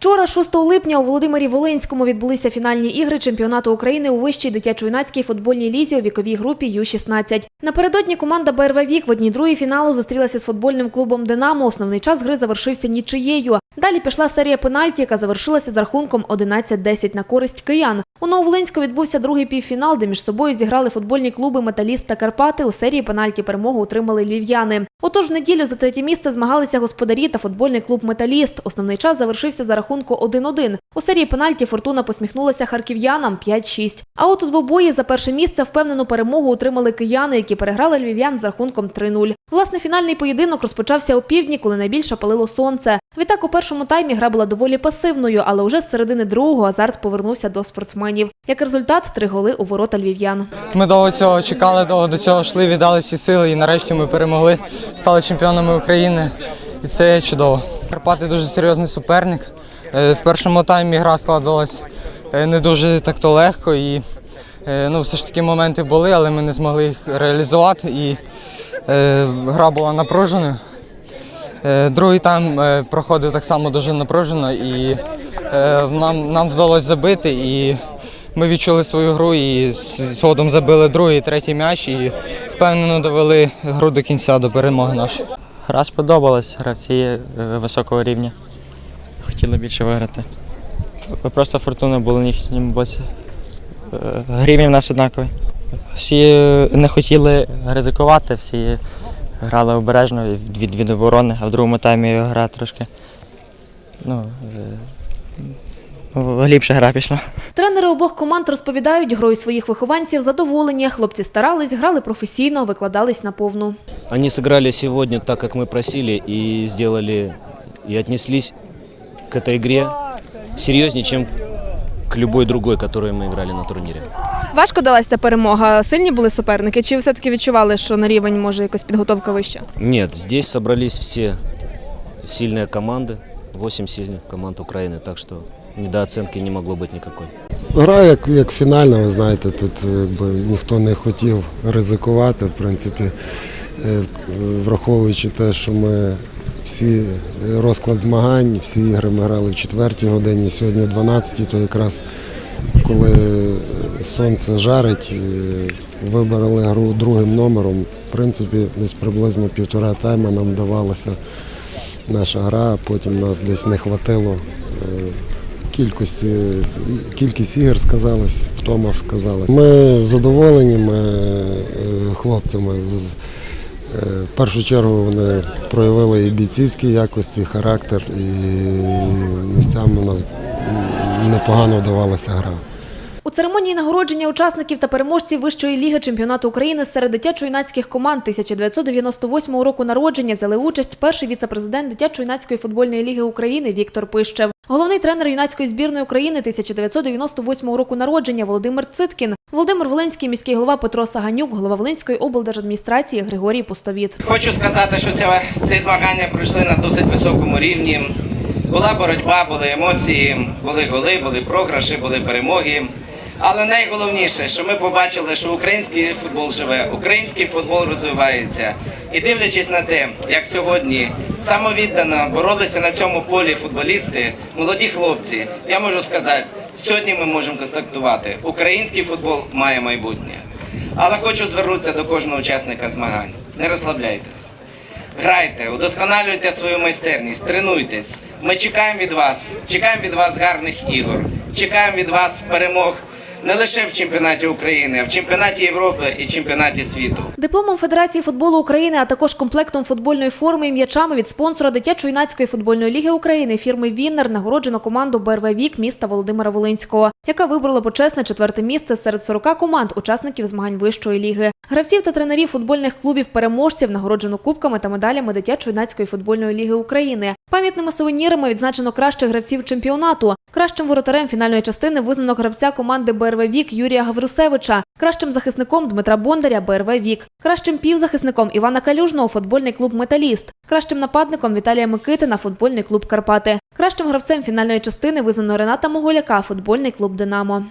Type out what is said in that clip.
Вчора, 6 липня, у Володимирі Волинському відбулися фінальні ігри чемпіонату України у вищій дитячо-юнацькій футбольній лізі у віковій групі Ю-16. Напередодні команда БРВ Вік в одній другій фіналу зустрілася з футбольним клубом Динамо. Основний час гри завершився нічиєю. Далі пішла серія пенальті, яка завершилася з рахунком 11-10 на користь киян. У Нововолинську відбувся другий півфінал, де між собою зіграли футбольні клуби Металіст та Карпати. У серії пенальті перемогу отримали львів'яни. Отож, в неділю за третє місце змагалися господарі та футбольний клуб Металіст. Основний час завершився за рахунку 1-1. У серії пенальті Фортуна посміхнулася харків'янам 5-6. А от у двобої за перше місце впевнену перемогу отримали кияни, які переграли львів'ян з рахунком 3-0. Власне, фінальний поєдинок розпочався о півдні, коли найбільше палило сонце. Відтак у першому таймі гра була доволі пасивною, але уже з середини другого азарт повернувся до спортсменів. Як результат, три голи у ворота львів'ян. Ми довго цього чекали, довго до цього йшли, віддали всі сили і нарешті ми перемогли, стали чемпіонами України. І це чудово. Карпати дуже серйозний суперник. Е, В першому таймі гра складалась е, не дуже так то легко. І е, ну, все ж таки моменти були, але ми не змогли їх реалізувати. І гра була напруженою. Е, Другий тайм е, проходив так само дуже напружено і е, нам, нам вдалося забити. І ми відчули свою гру і згодом забили другий і третій м'яч і впевнено довели гру до кінця, до перемоги нашої. Гра сподобалась, гравці е, високого рівня. Хотіли більше виграти. Просто фортуна була на їхньому боці. Е, Рівень в нас однаковий. Всі е, не хотіли ризикувати, всі грали обережно від, від, від оборони, а в другому таймі гра трошки. Ну, е, ну, глибше гра пішла. Тренери обох команд розповідають, грою своїх вихованців задоволені. Хлопці старались, грали професійно, викладались на повну. Они сыграли сегодня так, как мы просили, и сделали, и отнеслись к этой игре серьезнее, чем к любой другой, которую мы играли на турнире. Важко далася перемога. Сильні були суперники? Чи все-таки відчували, що на рівень може якась підготовка вища? Нет, здесь собрались все сильные команды, 8 сильных команд Украины, так что недооценки не могло быть никакой. Гра як, як фінальна, ви знаєте, тут якби, ніхто не хотів ризикувати, в принципі, е, враховуючи те, що ми всі розклад змагань, всі ігри ми грали в четвертій годині, сьогодні в 12, то якраз коли сонце жарить, вибрали гру другим номером. В принципі, десь приблизно півтора тайма нам вдавалася наша гра, потім нас десь не хватило. е, кількості, кількість ігор сказалась, втома сказалась. Ми задоволені ми, е, хлопцями. Е, В першу чергу вони проявили і бійцівські якості, і характер, і місцями у нас непогано вдавалася гра. У церемонії нагородження учасників та переможців Вищої ліги чемпіонату України серед дитячо-юнацьких команд 1998 року народження взяли участь перший віце-президент дитячо-юнацької футбольної ліги України Віктор Пищев, головний тренер юнацької збірної України 1998 року народження Володимир Циткін, Володимир Волинський міський голова Петро Саганюк, голова Волинської облдержадміністрації Григорій Пустовіт. Хочу сказати, що це, ці змагання пройшли на досить високому рівні. Була боротьба, були емоції, були голи, були програші, були перемоги. Але найголовніше, що ми побачили, що український футбол живе, український футбол розвивається. І дивлячись на те, як сьогодні самовіддано боролися на цьому полі футболісти, молоді хлопці, я можу сказати, сьогодні ми можемо констатувати, український футбол має майбутнє. Але хочу звернутися до кожного учасника змагань. Не розслабляйтесь. Грайте, удосконалюйте свою майстерність, тренуйтесь. Ми чекаємо від вас, чекаємо від вас гарних ігор, чекаємо від вас перемог не лише в чемпіонаті України, а в чемпіонаті Європи і чемпіонаті світу. Дипломом Федерації футболу України, а також комплектом футбольної форми і м'ячами від спонсора дитячо-юнацької футбольної ліги України фірми Віннер нагороджено команду БРВ Вік міста Володимира Волинського, яка вибрала почесне четверте місце серед 40 команд учасників змагань вищої ліги. Гравців та тренерів футбольних клубів переможців нагороджено кубками та медалями дитячо-юнацької футбольної ліги України. Пам'ятними сувенірами відзначено кращих гравців чемпіонату. Кращим воротарем фінальної частини визнано гравця команди БРВ Вік Юрія Гаврусевича, кращим захисником Дмитра Бондаря БРВ Вік, кращим півзахисником Івана Калюжного футбольний клуб Металіст, кращим нападником Віталія Микитина футбольний клуб Карпати, кращим гравцем фінальної частини визнано Рената Моголяка футбольний клуб Динамо.